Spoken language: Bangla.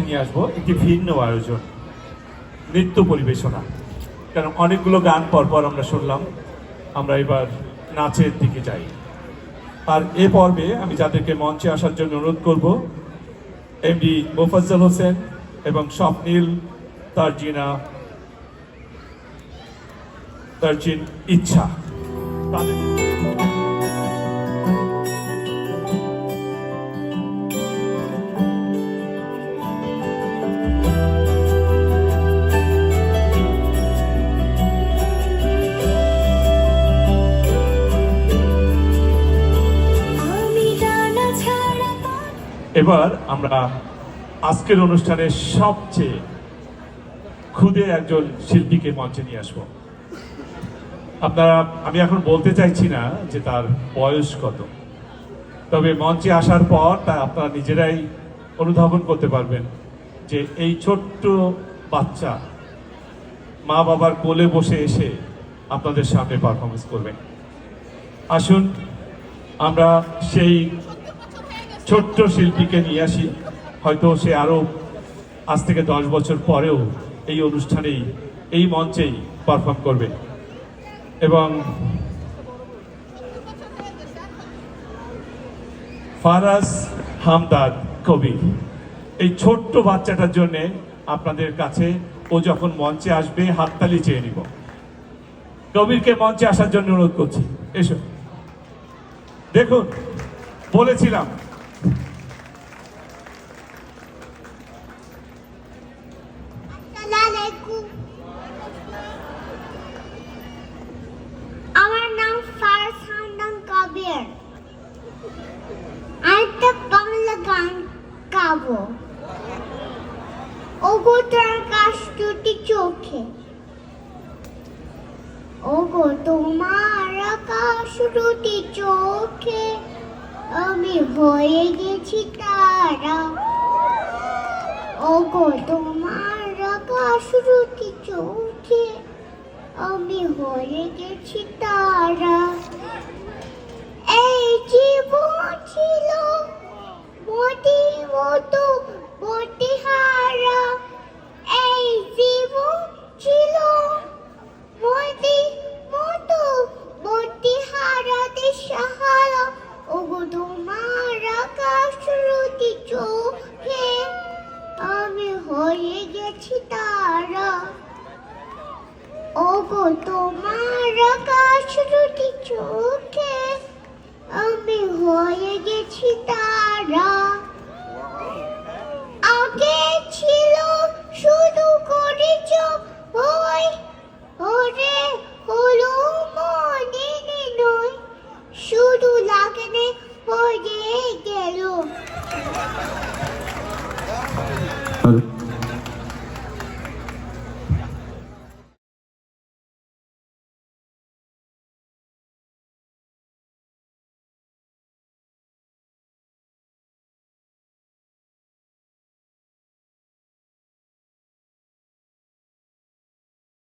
নিয়ে আসব, একটি ভিন্ন আয়োজন, নৃত্য পরিবেশনা। কারণ অনেকগুলো গান পরপর আমরা শুনলাম, আমরা এবার নাচের দিকে যাই। আর এ পর্বে আমি যাদেরকে মঞ্চে আসার জন্য অনুরোধ করব, এমডি মোফাজ্জল হোসেন এবং স্বপ্নীল তারজিনা, তারজিন ইচ্ছা, তাদের। এবার আমরা আজকের অনুষ্ঠানের সবচেয়ে খুদে একজন শিল্পীকে মঞ্চে নিয়ে আসব। আপনারা, আমি এখন বলতে চাইছি না যে তার বয়স কত, তবে মঞ্চে আসার পর তা আপনারা নিজেরাই অনুধাবন করতে পারবেন যে এই ছোট্ট বাচ্চা মা বাবার কোলে বসে এসে আপনাদের সামনে পারফরমেন্স করবেন আসুন, আমরা সেই ছোট্ট শিল্পীকে নিয়ে আসি। হয়তো সে আরও আজ থেকে দশ বছর পরেও এই অনুষ্ঠানেই, এই মঞ্চেই পারফর্ম করবে। এবং ফারাজ হামদাদ কবি এই ছোট্ট বাচ্চাটার জন্য আপনাদের কাছে ও যখন মঞ্চে আসবে, হাততালি চেয়ে নিব। কবিরকে মঞ্চে আসার জন্য অনুরোধ করছি। এসো। দেখুন, বলেছিলাম আমার নাম ফারস কবির। আমি একটা বাংলা গান গাবো। ওগো তোর কাশ দুটি চোখে। ওগো তোমার আকাশ দুটি চোখে। আমি হয়ে গেছি তারা ওগো তোমার রুটি চোখে আমি হয়ে গেছি তারা। এই জীবন ছিল মোটি মতো হারা। এই জীবন ছিল মোটি মতো হারাতে সাহারা ওগো তোমার আকাশ রুটি চোখে আমি হয়ে গেছি তারা ওগো তোমার আকাশ রুটি চোখে। আমি হয়ে গেছি তারা। আগে ছিল শুধু করেছ ওই ওরে হলো মনে নয় শুধু লাগনে হয়ে গেল।